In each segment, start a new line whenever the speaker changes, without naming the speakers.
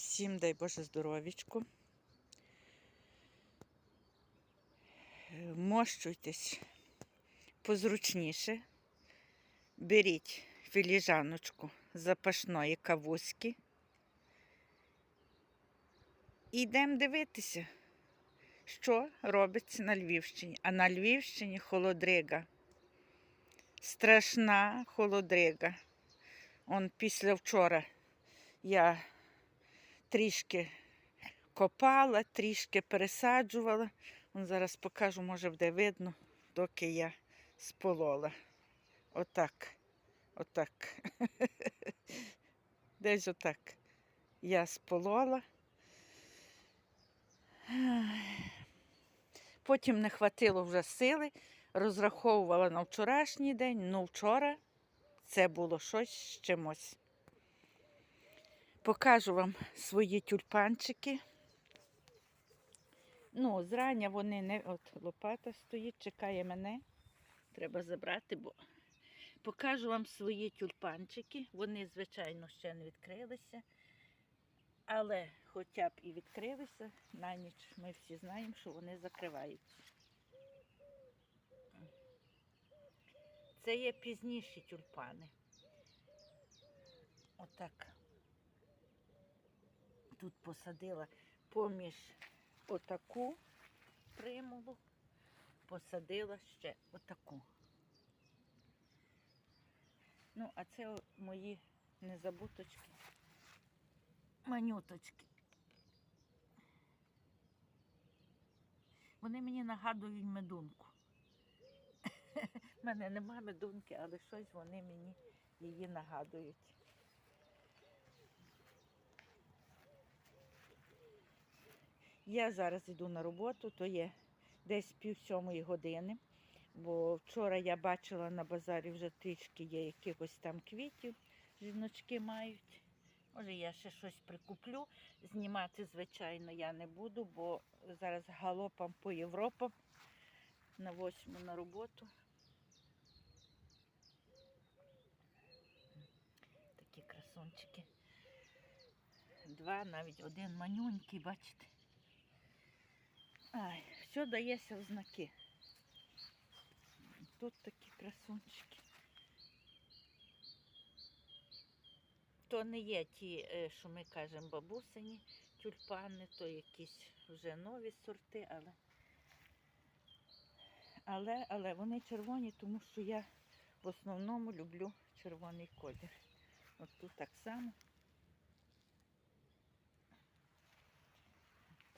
Всім дай Боже здоровічку. Вмощуйтесь позручніше. Беріть філіжаночку запашної кавуськи. І йдемо дивитися, що робиться на Львівщині. А на Львівщині холодрига. Страшна холодрига. Он після вчора я трішки копала, трішки пересаджувала. Он зараз покажу, може буде видно, доки я сполола. Отак. Отак. Десь отак. Я сполола. Потім не хватило вже сили, розраховувала на вчорашній день, ну вчора це було щось з чимось. Покажу вам свої тюльпанчики. Ну, зрання вони не. От лопата стоїть, чекає мене. Треба забрати, бо покажу вам свої тюльпанчики. Вони, звичайно, ще не відкрилися. Але хоча б і відкрилися, на ніч ми всі знаємо, що вони закриваються. Це є пізніші тюльпани. Отак. Тут посадила поміж отаку примулу, посадила ще отаку. Ну, а це мої незабуточки, манюточки. Вони мені нагадують медунку. У мене нема медунки, але щось вони мені її нагадують. Я зараз йду на роботу, то є десь пів сьомої години, бо вчора я бачила на базарі вже трішки є якихось там квітів, жіночки мають. Може, я ще щось прикуплю. Знімати, звичайно, я не буду, бо зараз галопом по Європам на восьму на роботу. Такі красунчики. Два, навіть один манюнький, бачите. Ай, все дається в знаки. Тут такі красунчики. То не є ті, е, що ми кажемо, бабусині тюльпани, то якісь вже нові сорти, але, але, але вони червоні, тому що я в основному люблю червоний колір. От тут так само.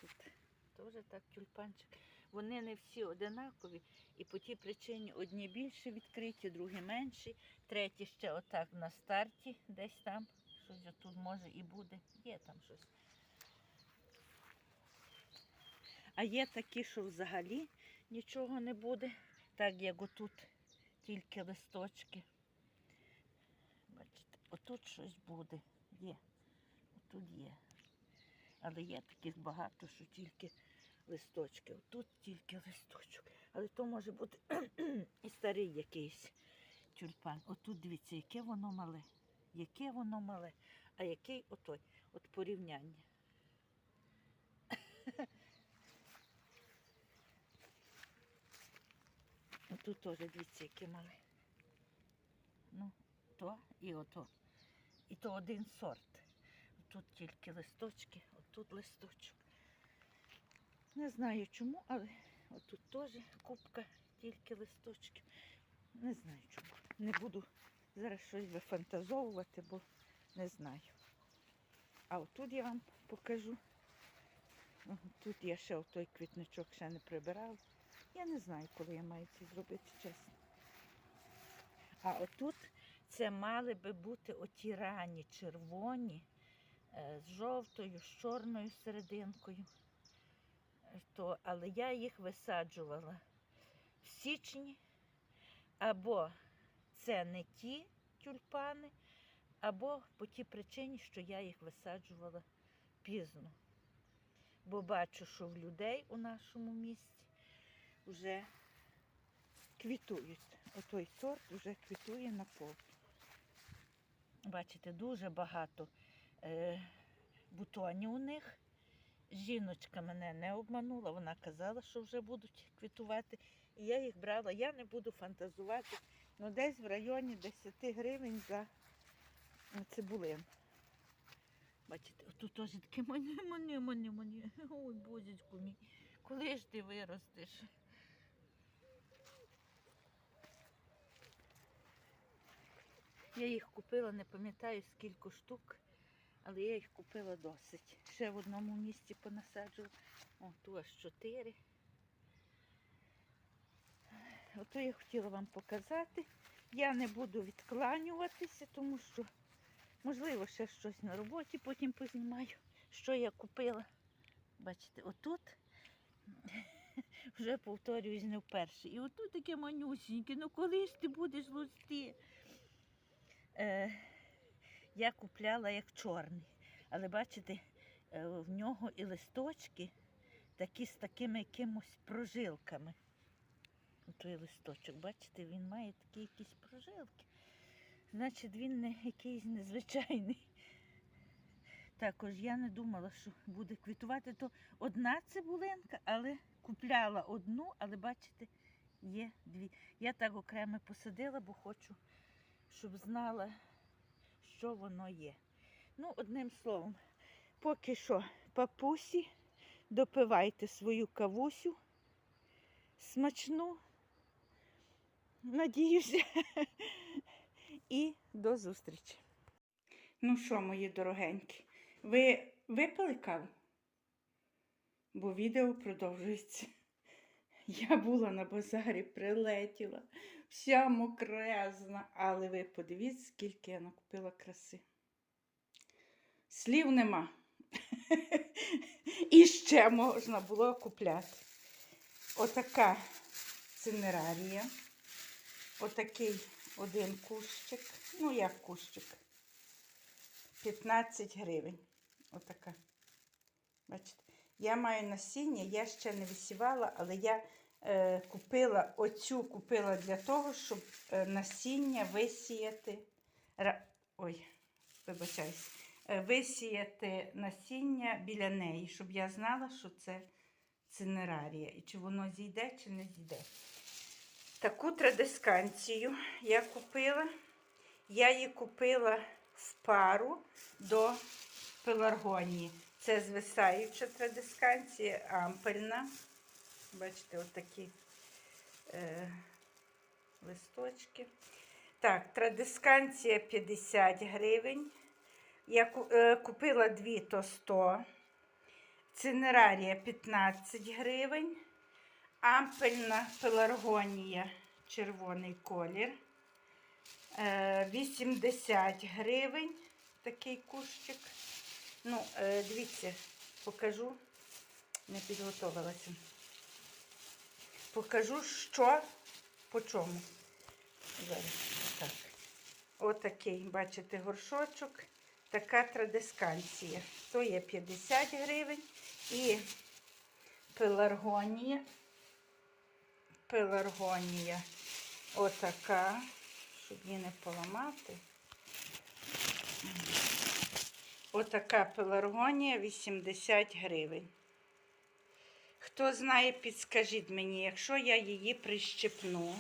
Тут теж так тюльпанчик. Вони не всі одинакові, і по тій причині одні більше відкриті, другі менші, треті ще отак на старті, десь там. Щось тут може і буде. Є там щось. А є такі, що взагалі нічого не буде, так як отут тільки листочки. Бачите, отут щось буде. Є. Отут є. Але є таких багато, що тільки листочки. Отут тільки листочок. Але то може бути і старий якийсь тюльпан. Отут дивіться, яке воно мале. Яке воно мале. А який отой? От порівняння. Отут теж дивіться, яке мале. Ну, то і ото. І то один сорт. Тут тільки листочки, отут листочок. Не знаю чому, але отут теж купка тільки листочків. Не знаю чому. Не буду зараз щось вифантазовувати, бо не знаю. А отут я вам покажу. Тут я ще той квітничок ще не прибирала. Я не знаю, коли я маю це зробити, чесно. А отут це мали би бути оті рані червоні е, з жовтою, з чорною серединкою. То, але я їх висаджувала в січні, або це не ті тюльпани, або по тій причині, що я їх висаджувала пізно. Бо бачу, що в людей у нашому місті вже квітують. Отой сорт вже квітує на повну. Бачите, дуже багато е, бутонів. бутоні у них. Жіночка мене не обманула, вона казала, що вже будуть квітувати. І я їх брала. Я не буду фантазувати, ну десь в районі 10 гривень за цибулин. Бачите, тут теж таке мані, мані, мані, мані. Ой, бозічку мій. Коли ж ти виростеш? Я їх купила, не пам'ятаю скільки штук, але я їх купила досить. Ще в одному місці понасаджувала. О, тут аж чотири. Ото я хотіла вам показати. Я не буду відкланюватися, тому що, можливо, ще щось на роботі потім познімаю, що я купила. Бачите, отут вже повторююсь не вперше. І отут таке манюсіньке, ну коли ж ти будеш лусти? Е, я купляла як чорний, але бачите, е, в нього і листочки такі з такими якимось прожилками. Той листочок, бачите, він має такі якісь прожилки. Значить, він не якийсь незвичайний. Також я не думала, що буде квітувати. То одна цибулинка, але купляла одну, але бачите, є дві. Я так окремо посадила, бо хочу, щоб знала, що воно є. Ну, одним словом, поки що, папусі, допивайте свою кавусю смачну. Надіюся. І до зустрічі. Ну що, мої дорогенькі, ви випили каву? Бо відео продовжується. Я була на базарі, прилетіла, вся мокрезна, але ви подивіться, скільки я накупила краси. Слів нема. І ще можна було купляти. Отака цинерарія. Отакий один кущик. Ну, як кущик. 15 гривень. Отака. Бачите? Я маю насіння, я ще не висівала, але я купила оцю купила для того, щоб е, насіння висіяти. Ой, вибачаюсь. Е, висіяти насіння біля неї, щоб я знала, що це цинерарія. І чи воно зійде, чи не зійде. Таку традисканцію я купила. Я її купила в пару до пеларгонії. Це звисаюча традисканція, ампельна. Бачите, отакі е, листочки. Так, традисканція 50 гривень. Я е, купила дві то 100. Цинерарія 15 гривень. Ампельна пеларгонія червоний колір. Е, 80 гривень такий кущик. Ну, е, дивіться, покажу, не підготувалася. Покажу, що по чому. Так. Отакий, бачите, горшочок. Така традисканція. То є 50 гривень і пеларгонія. Пеларгонія. Отака, щоб її не поламати. Отака пеларгонія 80 гривень. Хто знає, підскажіть мені, якщо я її прищепну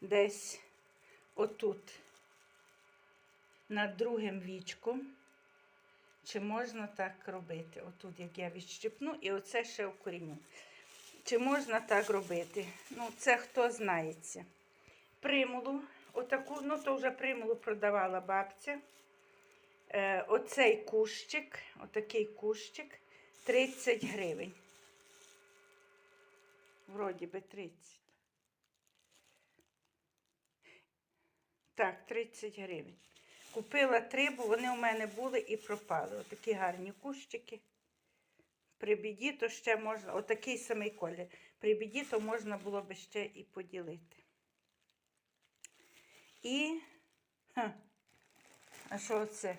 десь отут, над другим вічком, чи можна так робити? Отут, як я відщепну, і оце ще вкоріню. Чи можна так робити? Ну, це хто знається. Примулу, отаку, ну то вже примулу продавала бабця. Е, оцей кущик, отакий кущик, 30 гривень. Вроді би 30. Так, 30 гривень. Купила три, бо вони у мене були і пропали. Отакі гарні кущики. При біді то ще можна, отакий самий колір. При біді то можна було би ще і поділити. І, ха, а що це?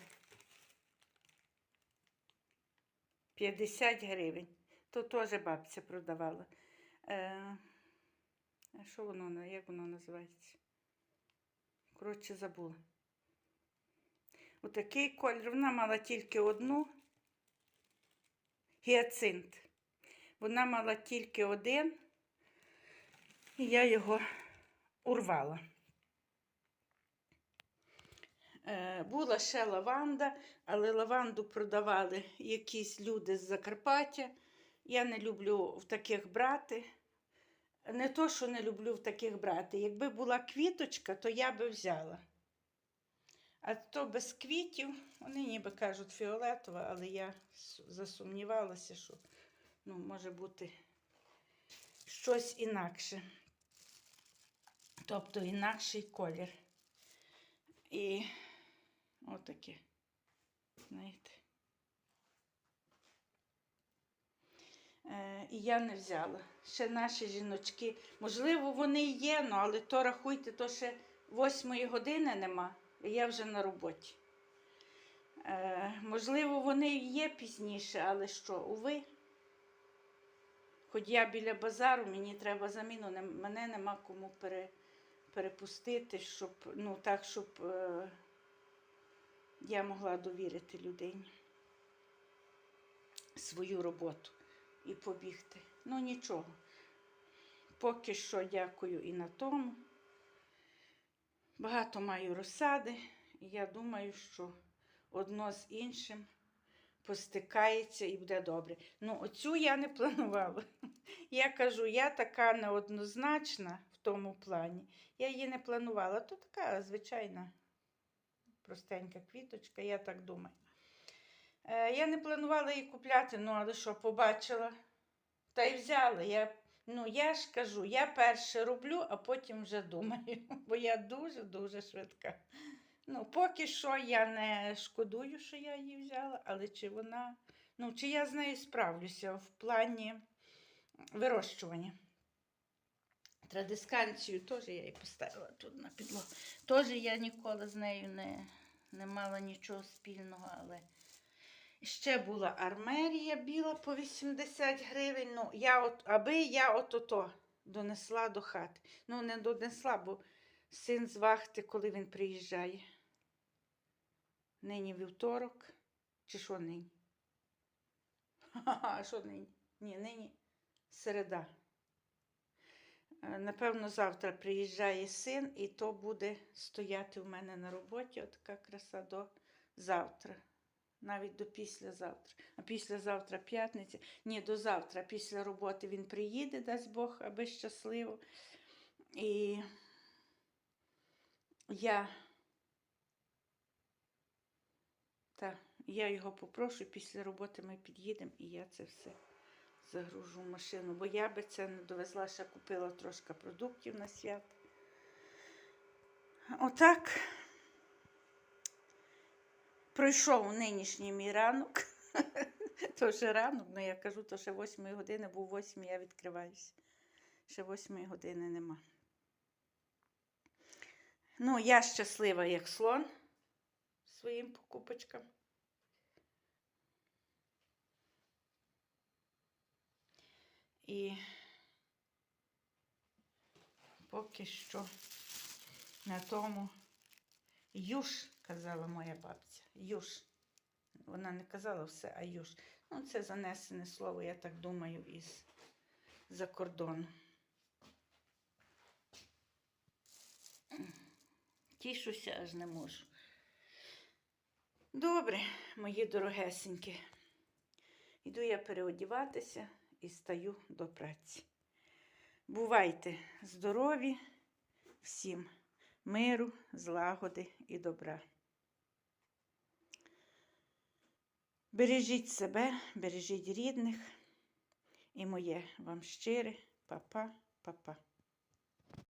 50 гривень. То теж бабця продавала. Е, а що воно, як воно називається? Коротше, забула. Отакий колір. Вона мала тільки одну гіацинт. Вона мала тільки один, і я його урвала. Е, Була ще лаванда, але лаванду продавали якісь люди з Закарпаття. Я не люблю в таких брати. Не то, що не люблю в таких брати. Якби була квіточка, то я би взяла. А то без квітів, вони ніби кажуть фіолетова, але я засумнівалася, що ну, може бути щось інакше. Тобто інакший колір. І отаке. Знаєте. Е, і я не взяла. Ще наші жіночки. Можливо, вони є, ну, але то рахуйте, то ще восьмої години нема, і я вже на роботі. Е, можливо, вони є пізніше, але що, уви? Хоч я біля базару, мені треба заміну, мене нема кому пере, перепустити, щоб, ну, так, щоб е, я могла довірити людині свою роботу і побігти. Ну нічого. Поки що дякую і на тому. Багато маю розсади, і я думаю, що одно з іншим постикається і буде добре. Ну, оцю я не планувала. Я кажу, я така неоднозначна в тому плані. Я її не планувала. То така звичайна простенька квіточка, я так думаю. Е, я не планувала її купляти, ну але що, побачила, та й взяла. Я, ну, я ж кажу, я перше роблю, а потім вже думаю, бо я дуже-дуже швидка. Ну, поки що я не шкодую, що я її взяла, але чи вона, ну, чи я з нею справлюся в плані вирощування. Традисканцію теж я її поставила тут на підлогу. Теж я ніколи з нею не, не мала нічого спільного, але ще була армерія біла по 80 гривень. Ну, я от, аби я от-ото донесла до хати. Ну, не донесла, бо син з вахти, коли він приїжджає. Нині вівторок. Чи що нині? А що нині? Ні, нині середа. Е, Напевно, завтра приїжджає син, і то буде стояти у мене на роботі. Отака краса до завтра. Навіть до післязавтра. А післязавтра п'ятниця. Ні, до завтра. Після роботи він приїде, дасть Бог, аби щасливо. І я, та, я його попрошу, після роботи ми під'їдемо і я це все загружу машину, бо я би це не довезла, ще купила трошки продуктів на свят. Отак пройшов нинішній мій ранок. То ще ранок, ну я кажу, то ще 8 години, бо в 8 я відкриваюся. Ще 8 години нема. Ну, я щаслива, як слон своїм покупочкам. І поки що на тому юж, казала моя бабця. Юж. Вона не казала все, а юж. Ну, це занесене слово, я так думаю, із за кордону. Тішуся, аж не можу. Добре, мої дорогесенькі. Йду я переодіватися і стаю до праці. Бувайте здорові, всім миру, злагоди і добра. Бережіть себе, бережіть рідних і моє вам щире, папа, папа.